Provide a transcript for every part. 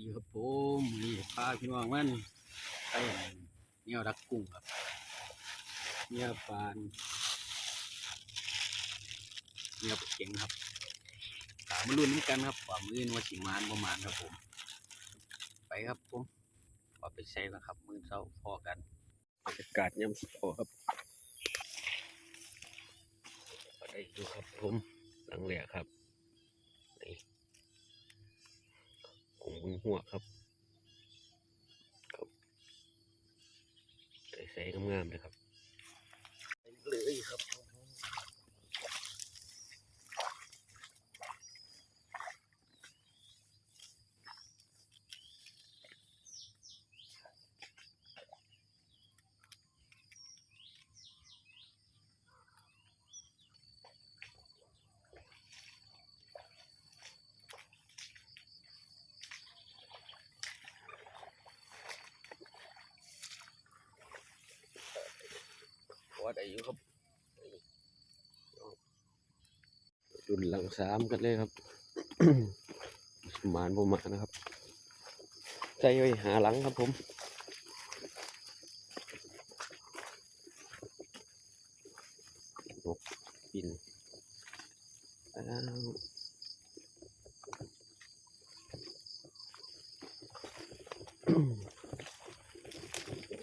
ดีครับผมนี่พาพี่น้องมันไปเนี่ยรักกุ้งครับเนี่ยปานเนี่ยปลาเข็งครับตามมาลุ้นนกันครับว่ามือนว่าสิมานประมาณครับผม ไปครับผมว่าไปใช้นะครับ มือเช้าพอกันบรรยากาศยามเช้าครับก็ได้ดูครับผมหลังแหลกครับ บนหัวครับ ครับใส่ๆงามๆเลยครับไปเลยครับผม ดอายุครับรุ่นหลังสามกันเลยครับหมานผมมานะครับ ใจไว้หาหลังครับผมนกบินอ้ว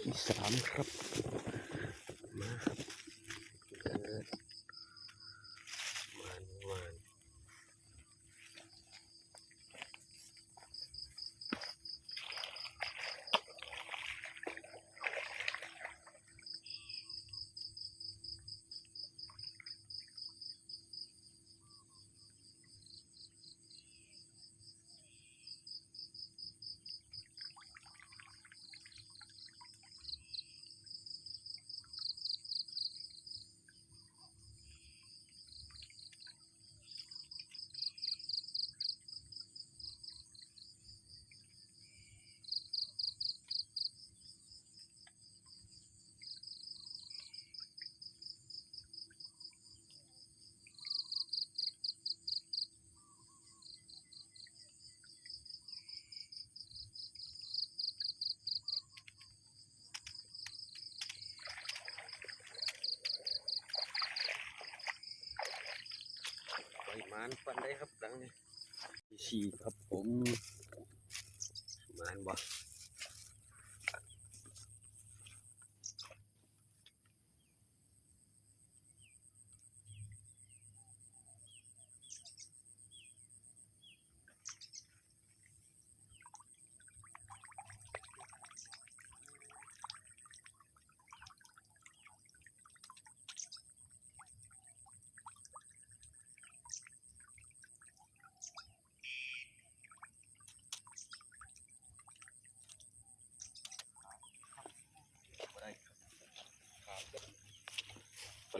ที่สามครับ มานฟันได้ครับหลังนี้ที่สี่ครับผมมานบ่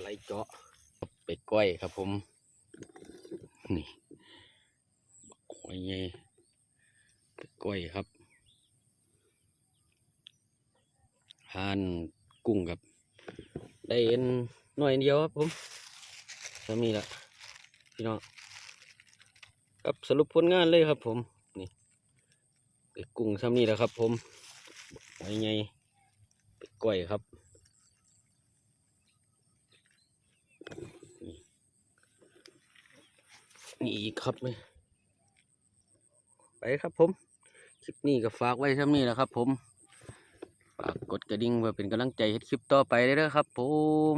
ไหลเจาะเป็ดก้อยครับผม นี่กหอยไงเป็ดก้อยครับหานกุ้งครับได้เอ็นหน่อยเดียวครับผมจะมีละพี่น้องครับสรุปผลงานเลยครับผม นี่เป็ดกุ้งซ้ำนี่แหละครับผมบักหอยไงเป็ดก้อยครับ นี่อีกครับไหมไปครับผม คลิปนี้ก็ฝากไว้เท่านี้แหละครับผมฝากกดกระดิ่งเพื่อเป็นกำลังใจให้คลิปต่อไปได้เลยครับผม